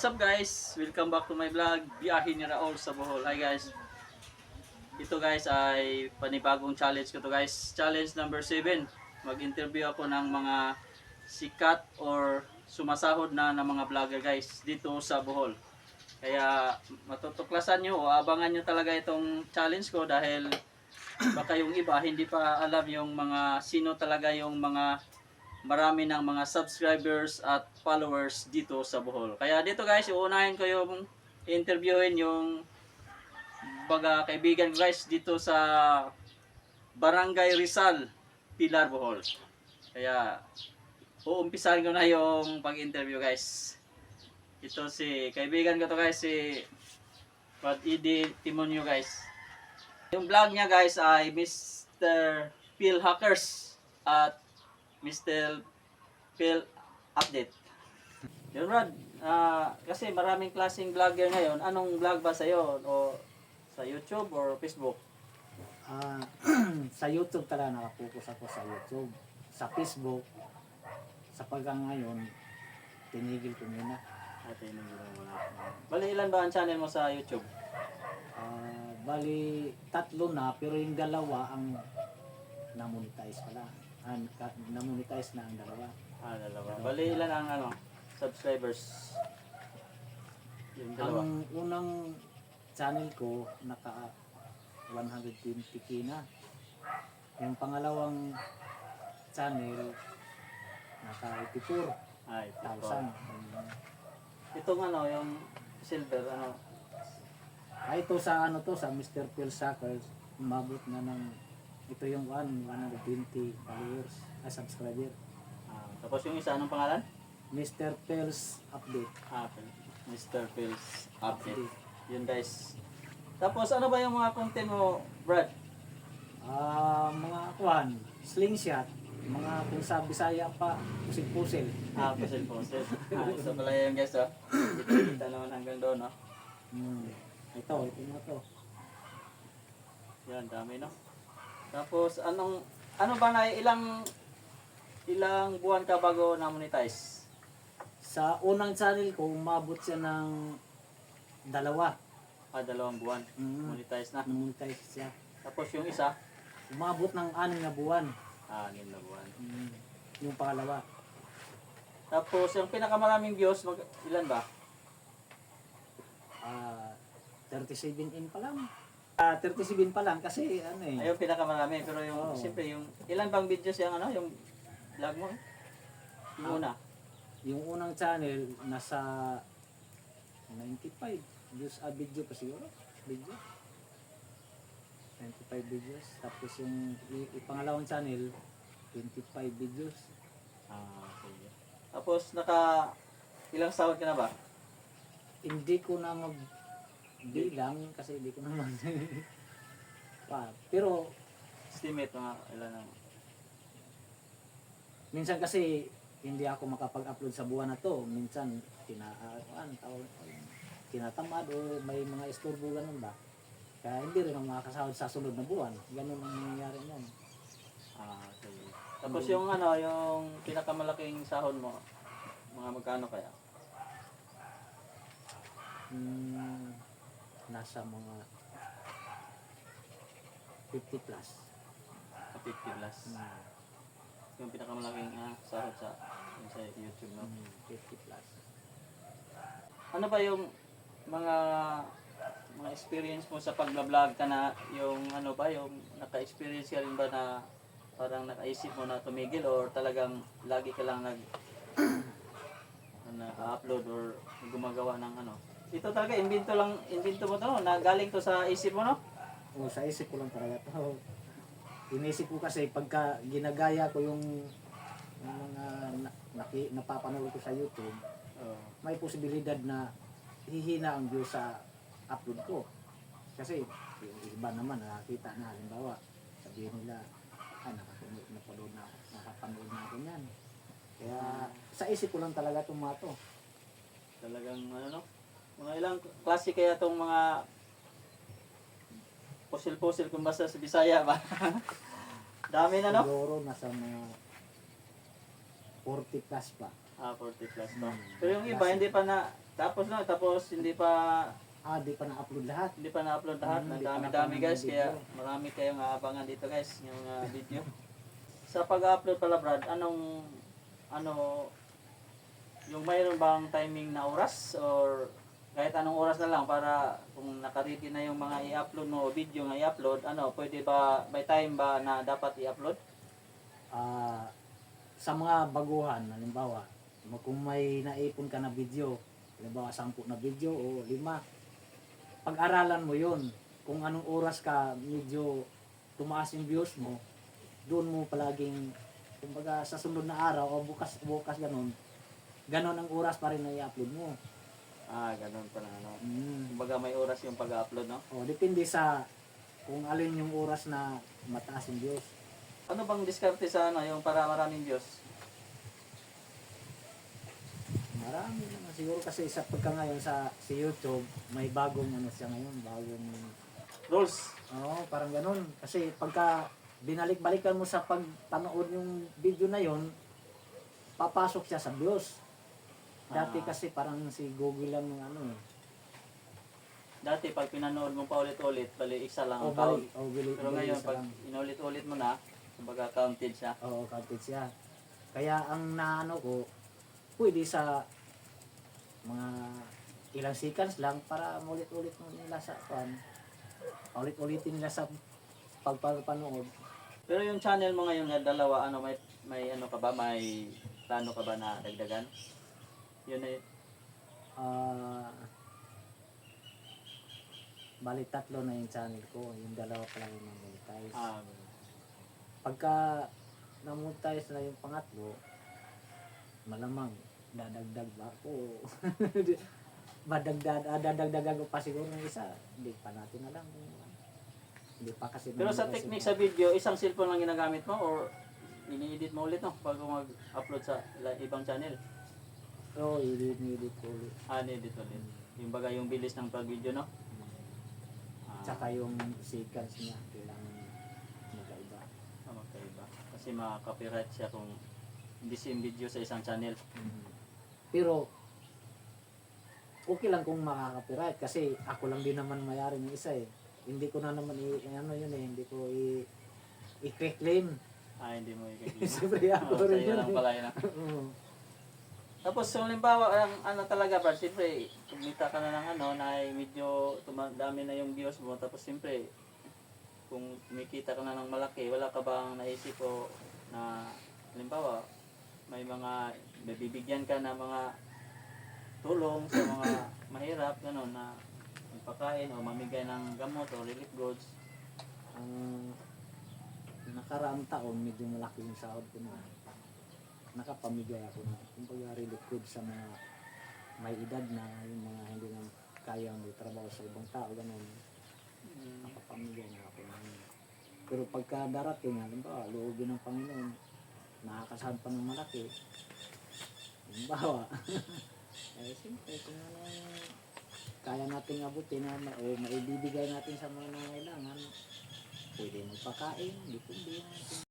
what's up guys? Welcome back to my vlog, Biyahe ni Raul sa Bohol. Hi guys. Ito guys ay panibagong challenge ko to guys. Challenge number 7. Mag-interview ako ng mga sikat or sumasahod na ng mga vlogger guys dito sa Bohol. Kaya matutuklasan nyo o abangan nyo talaga itong challenge ko dahil baka yung iba hindi pa alam yung mga sino talaga yung mga marami ng mga subscribers at followers dito sa Bohol. Kaya dito guys, uunahin ko yung interviewin yung baga kaibigan guys dito sa Barangay Rizal, Pilar, Bohol. Kaya uumpisahan ko na yung pag-interview guys. Ito si kaibigan ko to guys si Brad Edi Timonyo guys. Yung vlog niya guys ay Mr. Phil Hackers at Mr. Phil Update. Yun Brad, ah, kasi maraming klaseng vlogger ngayon. Anong vlog ba sa'yo? O sa YouTube or Facebook? Ah, sa YouTube talaga nakapokus ako sa YouTube. Sa Facebook, sa paggang ngayon, tinigil ko muna. Ate, nung mo na. Bali, ilan ba ang channel mo sa YouTube? Ah, bali, tatlo na, pero yung dalawa ang namonetize pala. An, ka, namonetize na ang dalawa. Ah, dalawa. Bali, ilan ang ano, subscribers? Yung dalawa. Ang unang channel ko, naka 120k na. Yung pangalawang channel, naka 84,000. Ay, ito. Itong ano, yung silver, ano, Ay, ito sa ano to, sa Mr. Phil Sackers, umabot na ng, ito yung one, 120 followers, ay subscriber. ah, tapos yung isa, anong pangalan? Mr. Phil's Update. Ah, Mr. Phil's Update. Yun guys. Tapos ano ba yung mga content mo, Brad? Ah, mga kuhan, slingshot, mga kung sa Bisaya pa, pusil-pusil. Ah, pusil pusil. Ah, isa pala yun guys, oh. Kita naman hanggang doon, no? Hmm. Ito, ito na to. Yan, dami, no? Tapos, anong, ano ba na, ilang, ilang buwan ka bago na-monetize? Sa unang channel ko, umabot siya ng dalawa. Ah, dalawang buwan. Mm. Monetize na. Namonetize siya. Tapos yung isa, Umabot ng anim na buwan. ah, anim na buwan. Mm. Yung pangalawa. Tapos, yung pinakamaraming views, mag, ilan ba? Ah, 37 in pa lang. Ah, 37 pa lang kasi ano eh. Ayun, pinakamarami. Pero yung, Oo. siyempre, yung, ilan bang videos yung, ano, yung vlog mo? Yung Ah. una. Yung unang channel nasa 95 views a video pa siguro. Video. 95 videos. Tapos yung i- i- pangalawang channel 25 videos. Ah, sige. Tapos, naka, ilang sahod ka na ba? Hindi ko na bilang kasi hindi ko naman pa. Pero Estimate mga ilan ang, minsan kasi hindi ako makapag-upload sa buwan na to. Minsan tinaan, tawag, tinatamad o may mga istorbo ganun ba. Kaya hindi rin ako makakasahod sa sunod na buwan. Ganun ang nangyayari niyan. ah, sige. Tapos yung ano, yung pinakamalaking sahod mo, mga magkano kaya? Hmm, nasa mga 50 plus. Sa 50 plus. Hmm, Yung pinakamalaking ah, sahod sa, sa YouTube, no? hmm, 50 plus. Ano ba yung mga mga experience mo sa pag-vlog ka na yung ano ba yung naka-experience ka rin ba na parang nakaisip mo na tumigil or talagang lagi ka lang nag na-upload or gumagawa ng ano ito talaga invento lang invento mo to no? na galing to sa isip mo no O sa isip ko lang talaga to. Inisip ko kasi pagka ginagaya ko yung, yung mga na, naki, napapanood ko sa YouTube, oh. may posibilidad na hihina ang view sa upload ko. Kasi yung iba naman nakakita na halimbawa, sabihin nila, ay nakapanood, napanood na, nakapanood na ako yan. Kaya sa isip ko lang talaga itong mga to. talagang ano no mga ilang klase kaya tong mga pusil-pusil kung basta sa Bisaya ba dami na no Siguro nasa mga 40 plus pa. Ah, 40 plus pa. Hmm. Pero yung iba, hindi pa na, Tapos na, tapos hindi pa Ah, di pa na-upload lahat. hindi pa na-upload lahat. Mm, hindi pa Dami-dami guys, kaya marami kayong aabangan dito guys, yung ah, video. Sa pag-upload pala Brad, anong ano yung mayroon bang timing na oras or kahit anong oras na lang para kung nakaready na yung mga i-upload mo video nga i-upload, ano, pwede ba may time ba na dapat i-upload? Ah, sa mga baguhan, halimbawa, kung may naipon ka na video, halimbawa, sampu na video o lima, pag-aralan mo yun. Kung anong oras ka medyo tumaas yung views mo, doon mo palaging, kumbaga sa sunod na araw o bukas, bukas ganun, ganun ang oras pa rin na i-upload mo. Ah, ganun pala ano. Mm. Kumbaga may oras yung pag-upload, no? O, depende sa kung alin yung oras na mataas yung views. Ano bang diskarte sa ano, yung para maraming views? Marami naman siguro kasi sa pagka ngayon sa si YouTube, may bagong ano siya ngayon, bagong Rules. Oo, parang ganun. Kasi pagka binalik-balikan mo sa pagpanood yung video na yon, papasok siya sa views. Dati Ah. kasi parang si Google lang ng ano eh. Dati pag pinanood mo pa ulit-ulit, bali isa lang O ang balik, count. o bili, Pero bili ngayon, isa pag lang. inulit-ulit mo na, kumbaga counted siya. Oo, counted siya. Kaya ang naano ko, pwede sa mga ilang seconds lang para maulit-ulit mo nila sa pan. Ulit-ulitin nila sa pagpapanood. Pero yung channel mo ngayon na dalawa, ano, may, may ano ka ba, may plano ka ba na dagdagan? Yun eh, Ah, bali tatlo na yung channel ko. Yung dalawa pa lang yung monetize. ah, Pagka na-monetize na yung pangatlo, malamang dadagdag ba ako? Madagdag, ah, dadagdagan ko pa siguro ng isa. Hindi pa natin alam. Hindi pa kasi pero sa technique sa video, isang cellphone lang ginagamit mo or ini-edit mo ulit no bago mag-upload sa ibang channel? Oo, edit-edit ko ulit. Ah, edit ulit. Yung baga yung bilis ng pag-video, no? Ah, Tsaka yung seconds niya, kailangan magkaiba. ah, magkaiba. Kasi maka-copyright siya kung hindi same video sa isang channel. Mm. Pero, okay lang kung makaka-copyright kasi ako lang din naman mayari ng isa eh. Hindi ko na naman i, ano yun eh, hindi ko i, i-claim. Ah, hindi mo i-click. Siyempre ako oh, rin sa'yo yun lang eh. pala yun. Tapos, so, halimbawa, ang ano talaga, Brad, siyempre, kumita ka na ng ano, na medyo tumadami na yung views mo, tapos siyempre, kung kumikita ka na ng malaki, wala ka bang naisip o na, halimbawa, may mga, bibigyan ka ng mga tulong sa mga mahirap, gano'n, na magpakain o mamigay ng gamot o relief goods. Ang nakaraang taon, medyo malaki yung sahod ko na. Nakapamigay ako na, kumbaga relief good sa mga may edad na, yung mga hindi na kayang may trabaho sa ibang tao, ganun. nakapamilya na ako ng pero pagka darating, halimbawa, loobin ng Panginoon, nakakasahan pa ng malaki, halimbawa, eh, siyempre, kung ano kaya nating abutin na, ma- o maibibigay natin sa mga nangailangan, pwede magpakain, depende natin.